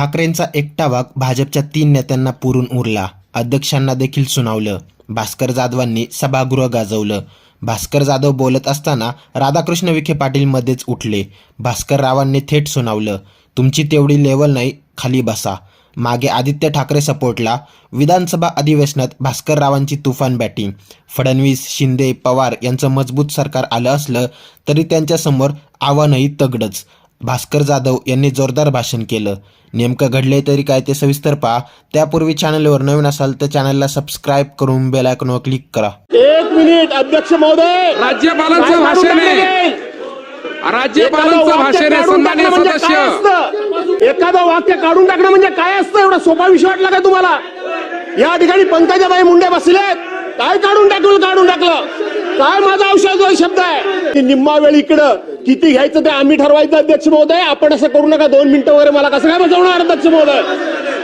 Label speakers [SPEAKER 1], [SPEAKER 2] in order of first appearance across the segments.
[SPEAKER 1] ठाकरेंचा एकटा वाघ भाजपच्या तीन नेत्यांना पुरून उरला. अध्यक्षांना देखील सुनावलं. भास्कर जाधवांनी सभागृह गाजवलं. भास्कर जाधव बोलत असताना राधाकृष्ण विखे पाटील मध्येच उठले. भास्कर रावांनी थेट सुनावलं. तुमची तेवढी लेवल नाही खाली बसा. मागे आदित्य ठाकरे सपोर्टला. विधानसभा अधिवेशनात भास्कर रावांची तुफान बॅटिंग. फडणवीस शिंदे पवार यांचं मजबूत सरकार आलं असलं तरी त्यांच्यासमोर आव्हानही तगडच. भास्कर जाधव यांनी जोरदार भाषण केलं. नेमकं घडले तरी काय ते सविस्तर पहा. त्यापूर्वी चॅनलवर नवीन असाल तर चॅनलला सबस्क्राईब करून बेल आयकॉनवर क्लिक करा.
[SPEAKER 2] एक मिनिट अध्यक्ष महोदय!
[SPEAKER 3] राज्यपालांचं भाषण आहे? राज्यपालांचं
[SPEAKER 2] एखादं वाक्य
[SPEAKER 3] भाषण आहे
[SPEAKER 2] काढून
[SPEAKER 3] सन्मान्य
[SPEAKER 2] टाकणं म्हणजे
[SPEAKER 3] सदस्य.
[SPEAKER 2] काय असतं? एखादं वाक्य काढून टाकणं म्हणजे काय असतं? एवढा सोपा विषय वाटला काय तुम्हाला? या ठिकाणी पंकजाबाई मुंडे बसलेत. काय काढून टाकलं? काढून टाकलं. काय माझा औषध शब्द आहे. की निम्मा वेळ इकडं किती घ्यायचं ते आम्ही ठरवायचं अध्यक्ष महोदय. आपण असं करू नका दोन मिनिटं वगैरे मला कसं काय बसवणार अध्यक्ष महोदय?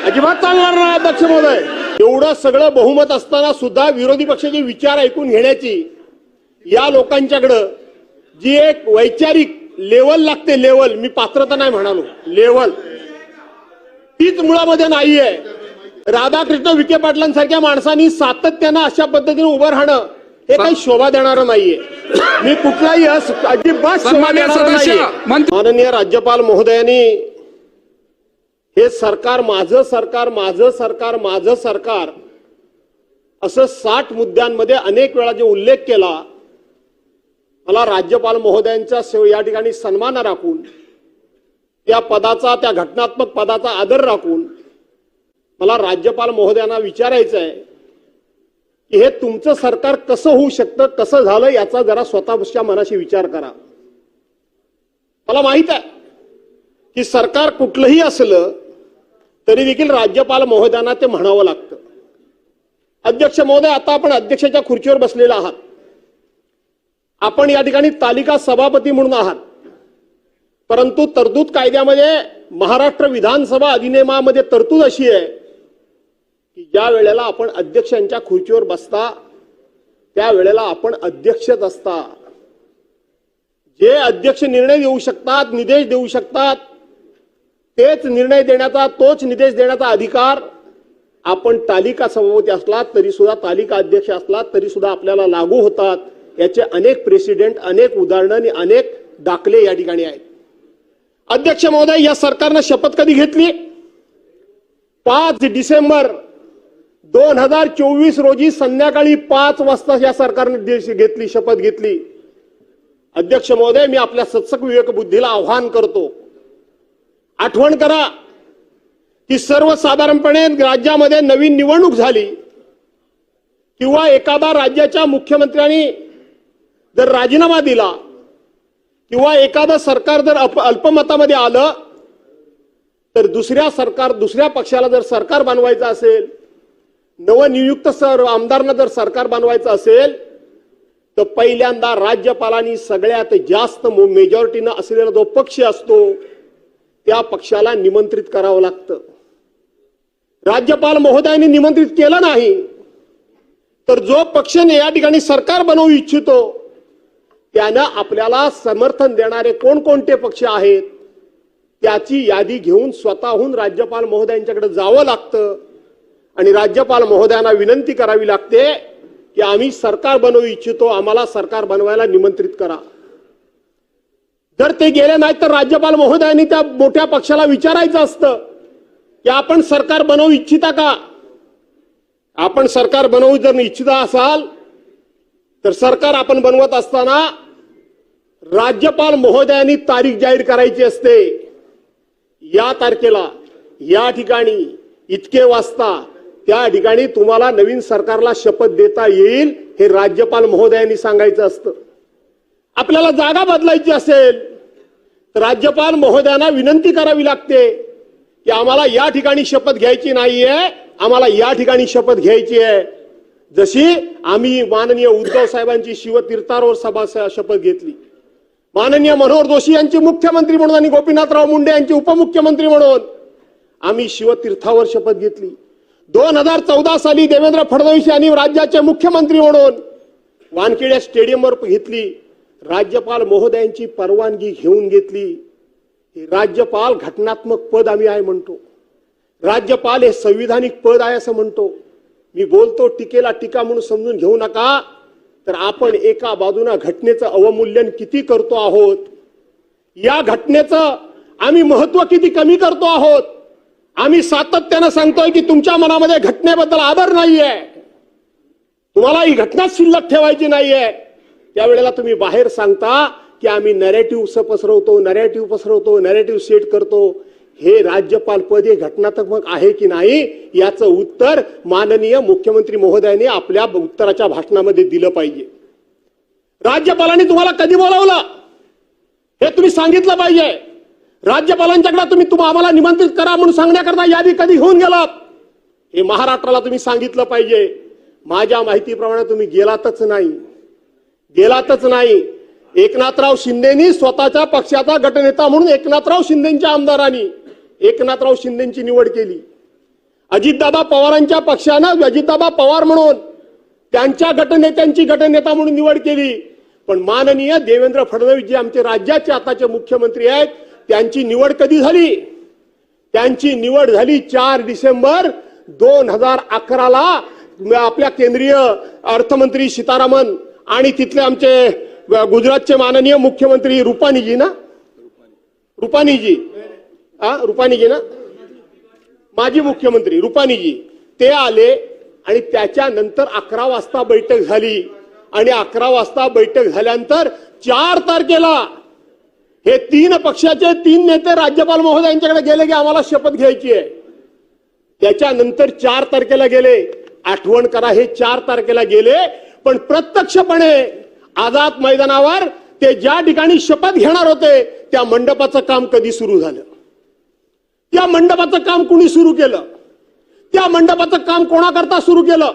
[SPEAKER 2] अजिबात चालणार नाही अध्यक्ष महोदय. एवढं सगळं बहुमत असताना सुद्धा विरोधी पक्षाचे विचार ऐकून घेण्याची या लोकांच्याकडं जी एक वैचारिक लेवल लागते लेवल मी पात्रता नाही म्हणालो लेवल तीच मुळामध्ये नाहीये. राधाकृष्ण विखे पाटलांसारख्या माणसांनी सातत्यानं अशा पद्धतीने उभं राहणं हे काही शोभा देणारं नाहीये. मी कुठलाही अजिबात शोभा देणारं
[SPEAKER 3] मंत्री-
[SPEAKER 2] माननीय राज्यपाल महोदयांनी हे सरकार माझं सरकार माझं सरकार माझं सरकार असं साठ मुद्द्यांमध्ये अनेक वेळा जे उल्लेख केला मला राज्यपाल महोदयांचा सेव- या ठिकाणी सन्मान राखून त्या पदाचा त्या घटनात्मक पदाचा आदर राखून मला राज्यपाल महोदयांना विचारायचं आहे की हे तुमचं सरकार कसं होऊ शकतं कसं झालं याचा जरा स्वतःच्या मनाशी विचार करा. मला माहीत आहे की सरकार कुठलंही असलं तरी देखील राज्यपाल महोदयांना ते म्हणावं लागतं. अध्यक्ष महोदय आता आपण अध्यक्षाच्या खुर्चीवर बसलेला आहात. आपण या ठिकाणी तालिका सभापती म्हणून आहात. परंतु तरतूद कायद्यामध्ये महाराष्ट्र विधानसभा अधिनियमामध्ये तरतूद अशी आहे की ज्या वेळेला आपण अध्यक्षांच्या खुर्चीवर बसता त्यावेळेला आपण अध्यक्षच असता. जे अध्यक्ष निर्णय देऊ शकतात निदेश देऊ शकतात तेच निर्णय देण्याचा तोच निदेश देण्याचा अधिकार आपण तालिका सभापती असला तरी सुद्धा तालिका अध्यक्ष असलात तरी सुद्धा आपल्याला लागू होतात. याचे अनेक प्रेसिडेंट अनेक उदाहरणं आणि अनेक दाखले या ठिकाणी आहेत. अध्यक्ष महोदय या सरकारनं शपथ कधी घेतली? पाच डिसेंबर दोन हजार चोवीस रोजी संध्याकाळी पाच वाजता या सरकारने देश घेतली शपथ घेतली. अध्यक्ष महोदय मी आपल्या सत्सक विवेक बुद्धीला आव्हान करतो. आठवण करा की सर्वसाधारणपणे राज्यामध्ये नवीन निवडणूक झाली. किंवा एखादा राज्याच्या मुख्यमंत्र्यांनी जर राजीनामा दिला किंवा एखादं सरकार जर अप- अल्पमतामध्ये आलं तर दुसऱ्या सरकार दुसऱ्या पक्षाला जर सरकार बनवायचं असेल नवनियुक्त सर आमदारांना जर सरकार बनवायचं असेल तर पहिल्यांदा राज्यपालांनी सगळ्यात जास्त मेजॉरिटीनं असलेला जो पक्ष असतो त्या पक्षाला निमंत्रित करावं लागतं. राज्यपाल महोदयांनी निमंत्रित केलं नाही तर जो पक्ष या ठिकाणी सरकार बनवू इच्छितो त्यानं आपल्याला समर्थन देणारे कोणकोणते पक्ष आहेत त्याची यादी घेऊन स्वतःहून राज्यपाल महोदयांच्याकडे जावं लागतं. आणि राज्यपाल महोदयांना विनंती करावी लागते की आम्ही सरकार बनवू इच्छितो आम्हाला सरकार बनवायला निमंत्रित करा. जर ते गेले नाहीत तर राज्यपाल महोदयांनी त्या मोठ्या पक्षाला विचारायचं असतं की आपण सरकार बनवू इच्छिता का? आपण सरकार बनवू जर इच्छिता असाल तर सरकार आपण बनवत असताना राज्यपाल महोदयांनी तारीख जाहीर करायची असते. या तारखेला या ठिकाणी इतके वाजता त्या ठिकाणी तुम्हाला नवीन सरकारला शपथ देता येईल हे राज्यपाल महोदयांनी सांगायचं असतं. आपल्याला जागा बदलायची असेल तर राज्यपाल महोदयांना विनंती करावी लागते की आम्हाला या ठिकाणी शपथ घ्यायची नाहीये आम्हाला या ठिकाणी शपथ घ्यायची आहे. जशी आम्ही माननीय उद्धव साहेबांची शिवतीर्थारोर सभा शपथ घेतली. माननीय मनोहर जोशी यांची मुख्यमंत्री म्हणून आणि गोपीनाथराव मुंडे यांची उपमुख्यमंत्री म्हणून आम्ही शिवतीर्थावर शपथ घेतली. दोन हजार चौदा साली देवेंद्र फडणवीस यांनी राज्याचे मुख्यमंत्री म्हणून वानखेड्या स्टेडियमवर घेतली. राज्यपाल महोदयांची परवानगी घेऊन घेतली. राज्यपाल घटनात्मक पद आम्ही आहे म्हणतो. राज्यपाल हे संविधानिक पद आहे असं म्हणतो. मी बोलतो टीकेला टीका म्हणून समजून घेऊ नका. तर आपण एका बाजूनं घटनेचं अवमूल्यन किती करतो आहोत? या घटनेचं आम्ही महत्त्व किती कमी करतो आहोत? आम्ही सातत्यानं सांगतोय की तुमच्या मनामध्ये घटनेबद्दल आदर नाहीये. तुम्हाला ही घटना शिल्लक ठेवायची नाहीये. त्यावेळेला तुम्ही बाहेर सांगता की आम्ही नरेटिव्ह पसरवतो नरेटिव्ह पसरवतो नरेटिव्ह सेट करतो. हे राज्यपाल पद हे घटनात्मक आहे की नाही याचं उत्तर माननीय मुख्यमंत्री महोदयाने आपल्या उत्तराच्या भाषणामध्ये दिलं पाहिजे. राज्यपालांनी तुम्हाला कधी बोलावलं? हे तुम्ही सांगितलं पाहिजे. राज्यपालांच्याकडे तुम्ही तुम्ही आम्हाला निमंत्रित करा म्हणून सांगण्याकरता यादी कधी घेऊन गेलात? हे महाराष्ट्राला तुम्ही सांगितलं पाहिजे. माझ्या माहितीप्रमाणे तुम्ही गेलातच नाही. गेलातच नाही. एकनाथराव शिंदेनी स्वतःच्या पक्षाचा गटनेता म्हणून एकनाथराव शिंदेच्या आमदारांनी एकनाथराव शिंदेची निवड केली. अजितदादा पवारांच्या पक्षानं अजितदादा पवार म्हणून त्यांच्या गटनेत्यांची गटनेता म्हणून निवड केली. पण माननीय देवेंद्र फडणवीस जे आमचे राज्याचे आताचे मुख्यमंत्री आहेत त्यांची निवड कधी झाली? त्यांची निवड झाली चार डिसेंबर दोन हजार अकराला. आपल्या केंद्रीय अर्थमंत्री सीतारामन आणि तिथले आमचे गुजरातचे माननीय मुख्यमंत्री रुपानीजी ना? रुपानीजी हा रुपानीजी ना? माजी मुख्यमंत्री रुपानीजी ते आले आणि त्याच्यानंतर अकरा वाजता बैठक झाली. आणि अकरा वाजता बैठक झाल्यानंतर चार तारखेला हे तीन पक्षाचे तीन नेते राज्यपाल महोदयांच्याकडे गेले की आम्हाला शपथ घ्यायची आहे. त्याच्यानंतर चार तारखेला गेले. आठवण करा हे चार तारखेला गेले. पण प्रत्यक्षपणे आझाद मैदानावर ते ज्या ठिकाणी शपथ घेणार होते त्या मंडपाचं काम कधी सुरू झालं? त्या मंडपाचं काम कुणी सुरू केलं? त्या मंडपाचं काम कोणाकरता सुरू केलं?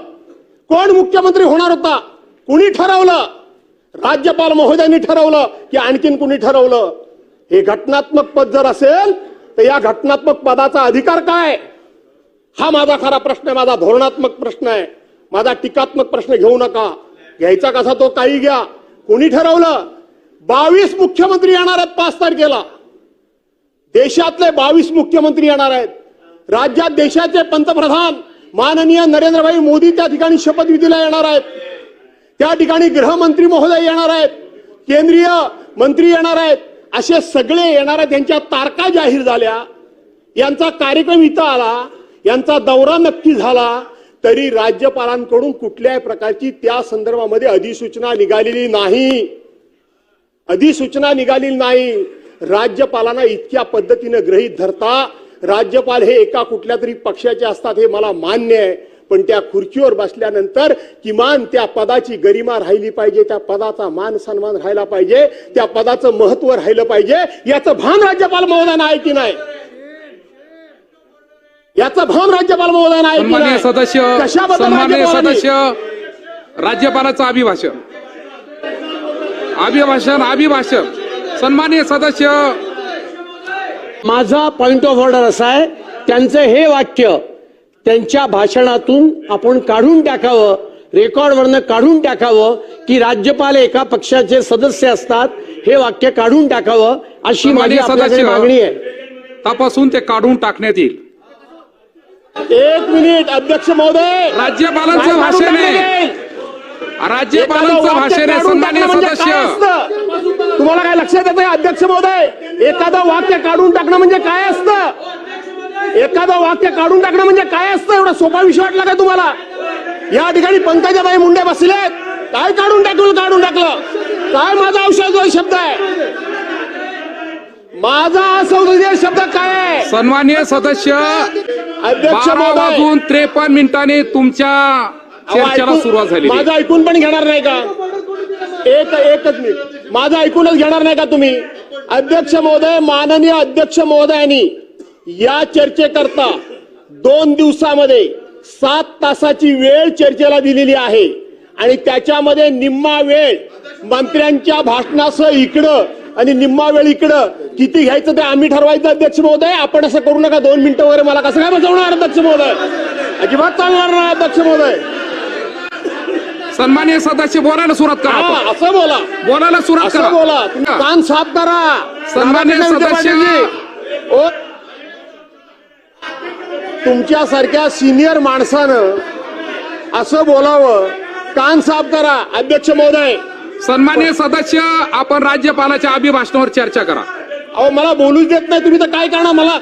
[SPEAKER 2] कोण मुख्यमंत्री होणार होता? कुणी ठरवलं? राज्यपाल महोदयांनी ठरवलं की आणखीन कुणी ठरवलं? हे घटनात्मक पद जर असेल तर या घटनात्मक पदाचा अधिकार काय? हा माझा खरा प्रश्न आहे माझा धोरणात्मक प्रश्न आहे. माझा टीकात्मक प्रश्न घेऊ नका. घ्यायचा कसा तो काही घ्या. कोणी ठरवलं? बावीस मुख्यमंत्री येणार आहेत पाच तारखेला. देशातले बावीस मुख्यमंत्री येणार आहेत. राज्यात देशाचे पंतप्रधान माननीय नरेंद्रभाई मोदी त्या ठिकाणी शपथविधीला येणार आहेत. त्या ठिकाणी गृहमंत्री महोदय येणार आहेत केंद्रीय मंत्री येणार आहेत असे सगळे येणार आहेत यांच्या तारखा जाहीर झाल्या. यांचा कार्यक्रम इथं आला यांचा दौरा नक्की झाला तरी राज्यपालांकडून कुठल्याही प्रकारची त्या संदर्भामध्ये अधिसूचना निघालेली नाही. अधिसूचना निघालेली नाही. राज्यपालांना इतक्या पद्धतीनं गृहीत धरता राज्यपाल हे एका कुठल्या तरी पक्षाचे असतात हे मला मान्य आहे. पण त्या खुर्चीवर बसल्यानंतर किमान त्या पदाची गरिमा राहिली पाहिजे त्या पदाचा मान सन्मान राहिला पाहिजे त्या पदाचं महत्त्व राहिलं पाहिजे याचं भान राज्यपाल महोदयांना आहे की नाही? याचं भान राज्यपाल महोदयांना आहे की नाही?
[SPEAKER 3] सदस्य
[SPEAKER 2] कशाबद्दल
[SPEAKER 3] सदस्य राज्यपालाचं अभिभाषण. अभिभाषण अभिभाषण. सन्मान्य सदस्य.
[SPEAKER 4] माझा पॉइंट ऑफ ऑर्डर असा आहे त्यांचं हे वाक्य त्यांच्या भाषणातून आपण काढून टाकावं रेकॉर्डवरनं काढून टाकावं की राज्यपाल एका पक्षाचे सदस्य असतात हे वाक्य काढून टाकावं अशी माझी आपल्याकडे
[SPEAKER 3] सदस्य
[SPEAKER 4] मागणी आहे
[SPEAKER 3] तपासून ते काढून टाकण्यात येईल
[SPEAKER 2] एक मिनिट अध्यक्ष महोदय
[SPEAKER 3] राज्यपालांचं
[SPEAKER 2] काय
[SPEAKER 3] भाषण
[SPEAKER 2] काढून
[SPEAKER 3] आहे.
[SPEAKER 2] टाकलं जाईल?
[SPEAKER 3] राज्यपालांचं
[SPEAKER 2] एखादं वाक्य
[SPEAKER 3] भाषण आहे
[SPEAKER 2] काढून
[SPEAKER 3] सन्मान्य
[SPEAKER 2] म्हणजे
[SPEAKER 3] सदस्य?
[SPEAKER 2] तुम्हाला काय लक्षात येतंय अध्यक्ष महोदय एखादं वाक्य काढून टाकणं म्हणजे काय असतं एखादं वाक्य काढून टाकणं म्हणजे काय असतं? एवढा सोपा विषय वाटला का तुम्हाला? या ठिकाणी पंकजाबाई मुंडे बसलेत. काय काढून टाकलं काढून टाकलं? काय माझा औषध शब्द आहे? माझा असंसदीय शब्द काय आहे?
[SPEAKER 3] सन्मान्य सदस्य
[SPEAKER 2] अध्यक्ष महोदय.
[SPEAKER 3] वाजून त्रेपन्न मिनिटांनी तुमच्या चर्चेला सुरुवात झाली
[SPEAKER 2] माझं ऐकून पण घेणार नाही का? एक एकच मिनिट. माझं ऐकूनच घेणार नाही का तुम्ही? अध्यक्ष महोदय माननीय अध्यक्ष महोदयांनी या चर्चेकरता दोन दिवसामध्ये सात तासाची वेळ चर्चेला दिलेली आहे. आणि त्याच्यामध्ये निम्मा वेळ मंत्र्यांच्या भाषणासह इकडं आणि निम्मा वेळ इकडं किती घ्यायचं ते आम्ही ठरवायचं अध्यक्ष महोदय. आपण असं करू नका. दोन मिनिटं वगैरे मला कसं काय बसवणार अध्यक्ष महोदय? अजिबात चालणार नाही अध्यक्ष महोदय.
[SPEAKER 3] सन्मान्य सदस्य बोलायला सुरुवात करा.
[SPEAKER 2] असं बोला.
[SPEAKER 3] बोलायला सुरुवात करा.
[SPEAKER 2] बोला. तुम्ही कान साफ करा.
[SPEAKER 3] सन्मान्य सदस्य-.
[SPEAKER 2] ओ तुमच्यासारख्या सिनियर माणसानं असं बोलावं. कान साफ करा अध्यक्ष महोदय.
[SPEAKER 3] सन्मान्य सदस्य आपण राज्यपालाच्या अभिभाषणावर चर्चा करा.
[SPEAKER 2] अहो मला बोलूच देत नाही. तुम्ही तर काय करणार? मला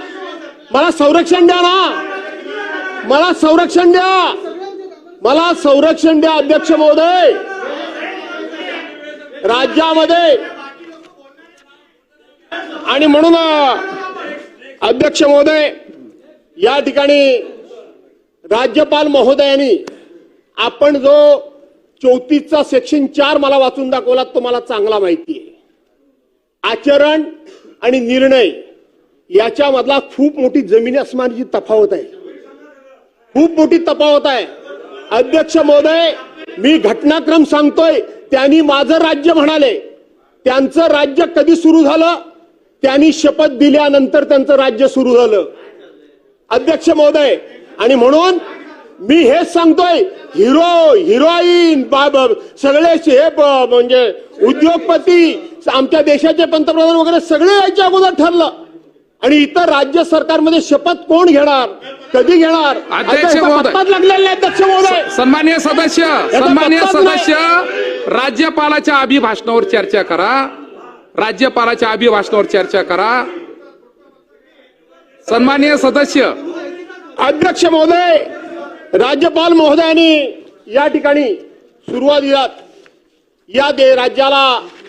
[SPEAKER 2] मला संरक्षण द्या ना. मला संरक्षण द्या. मला संरक्षण द्या अध्यक्ष महोदय. राज्यामध्ये. आणि म्हणून अध्यक्ष महोदय या ठिकाणी राज्यपाल महोदयांनी आपण जो चौतीसचा सेक्शन चार मला वाचून दाखवला तो मला चांगला माहिती आहे. आचरण आणि निर्णय याच्यामधला खूप मोठी जमीन अस्मानाची तफावत आहे. खूप मोठी तफावत आहे. अध्यक्ष महोदय मी घटनाक्रम सांगतोय त्यांनी माझं राज्य म्हणाले. त्यांचं राज्य कधी सुरू झालं? त्यांनी शपथ दिल्यानंतर त्यांचं राज्य सुरू झालं. अध्यक्ष महोदय आणि म्हणून मी हेच सांगतोय हिरो हिरोईन बाब सगळे हे म्हणजे उद्योगपती आमच्या देशाचे पंतप्रधान वगैरे सगळे याच्या अगोदर ठरलं. आणि इतर राज्य सरकारमध्ये शपथ कोण घेणार कधी घेणार? लागलेला अध्यक्ष महोदय.
[SPEAKER 3] सन्मान्य सदस्य सन्मान्य. सदस्य राज्यपालाच्या अभिभाषणावर चर्चा करा. राज्यपालाच्या अभिभाषणावर चर्चा करा. सन्माननीय सदस्य.
[SPEAKER 2] अध्यक्ष महोदय राज्यपाल महोदयांनी या ठिकाणी सुरुवातीला या दे राज्याला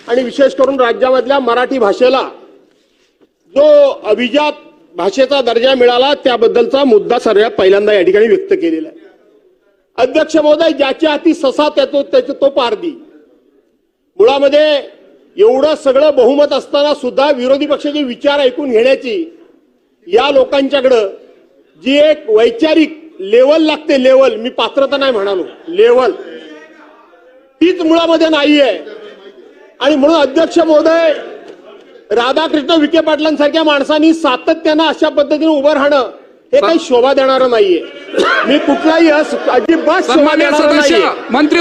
[SPEAKER 2] आणि विशेष करून राज्यामधल्या मराठी भाषेला जो अभिजात भाषेचा दर्जा मिळाला त्याबद्दलचा मुद्दा सर्वात पहिल्यांदा या ठिकाणी व्यक्त केलेला आहे. अध्यक्ष महोदय ज्याच्या हाती ससा त्याचो त्याचे तो पारदी मुळामध्ये एवढं सगळं बहुमत असताना सुद्धा विरोधी पक्षाचे विचार ऐकून घेण्याची या लोकांच्याकडं जी एक वैचारिक लेवल लागते लेवल मी पात्रता नाही म्हणालो लेवल तीच मुळामध्ये नाहीये आणि म्हणून अध्यक्ष महोदय राधाकृष्ण विखे पाटलांसारख्या माणसांनी सातत्यानं अशा पद्धतीने उभं राहणं हे काही शोभा देणारं नाहीये. मी कुठलाही अस- अजिबात शोभा देणारं
[SPEAKER 3] मंत्री